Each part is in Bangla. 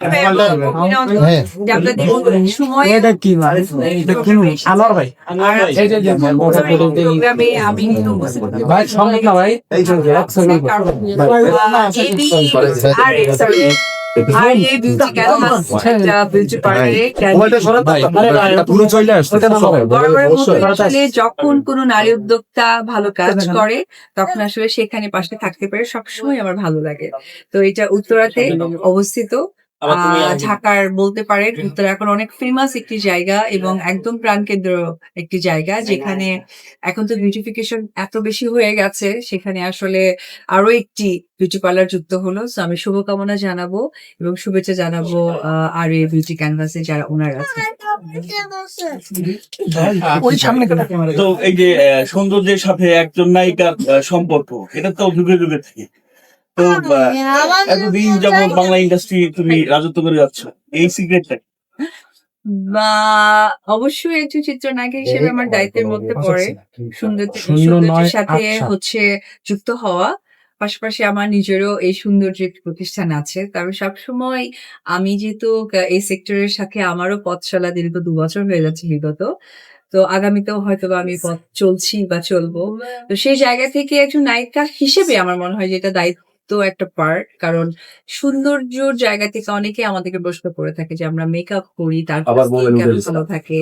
হ্যাঁ। মানে এই বিউটি বিউটি পার্লারে পুরো চলে আসছে আসলে যখন কোনো নারী উদ্যোক্তা ভালো কাজ করে তখন আসলে সেখানে পাশে থাকতে পারে সবসময় আমার ভালো লাগে তো এটা উত্তরাতে অবস্থিত ঢাকার বলতে পারেন উত্তরা এখন অনেক ফেমাস একটি জায়গা এবং একদম প্রাণকেন্দ্র একটি জায়গা যেখানে এখন তো বিউটিফিকেশন এত বেশি হয়ে গেছে সেখানে আসলে আরও একটি বিউটি পার্লার যুক্ত হলো। তো আমি শুভকামনা জানাব এবং শুভেচ্ছা জানাব আহ, আর এই বিউটি ক্যানভাসে যারা ওনার আছে তো এই যে আহ, সৌন্দর্যের সাথে একজন নায়িকার আহ, সম্পর্ক এটা তো যুগে যুগে থেকে। তো আহ, এতদিন যাবত বাংলা ইন্ডাস্ট্রি তুমি রাজত্ব করে যাচ্ছ এই সিক্রেটটা বা অবশ্যই একজন চিত্রনায়িকা হিসেবে আমার দায়িত্বের মধ্যে পড়ে। সুন্দর সৌন্দর্যের সাথে। হচ্ছে যুক্ত হওয়া। পাশাপাশি আমার নিজেরও এই সৌন্দর্য একটি প্রতিষ্ঠান আছে কারণ সবসময় আমি যেহেতু এই সেক্টরের সাথে আমারও পথ চলা দীর্ঘ দু বছর হয়ে যাচ্ছে বিগত। তো আগামীতেও হয়তো বা আমি পথ চলছি বা চলবো। তো সেই জায়গা থেকে একজন নায়িকা হিসেবে আমার মনে হয় যে এটা দায়িত্ব একটা পার্ট কারণ সৌন্দর্যর জায়গা থেকে অনেকে আমাদেরকে প্রশ্ন করে থাকে যে আমরা মেকআপ করি তারপর ভালো থাকে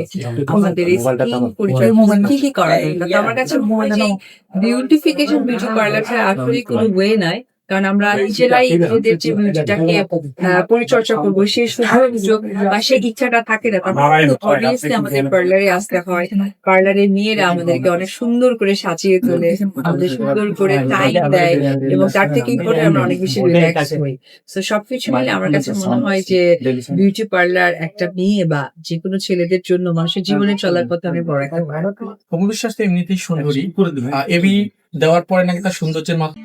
আমাদের স্কিন পরিচয় কি কি করা আমার কাছে বিউটিফিকেশন বিউটি পার্লারটা আসলে কোনো ওয়ে নাই। কারণ আমরা নিজেরাই নিজেদের যে বিউটিটাকে পরিচর্যা করব সেই সুযোগ বা সেই ইচ্ছাটা থাকে না অবভিয়াসলি আমাদের পার্লারে আসতে হয়। পার্লারে মেয়েরা আমাদেরকে অনেক সুন্দর করে সাজিয়ে তোলে আমাদের সুন্দর করে টাইম দেয় এবং তার থেকে করে আমরা অনেক বেশি রিল্যাক্স হই। তো সবকিছু মিলে আমার কাছে মনে হয় যে বিউটি পার্লার একটা মেয়ে বা যে কোনো ছেলেদের জন্য মানুষের জীবনে চলার পথে অনেক বড় একটা পার্ট। বিশ্বাস তো এমনিতেই সুন্দরী। আহ, এবি দেওয়ার পরে নাকি তার সৌন্দর্যের মাত্রা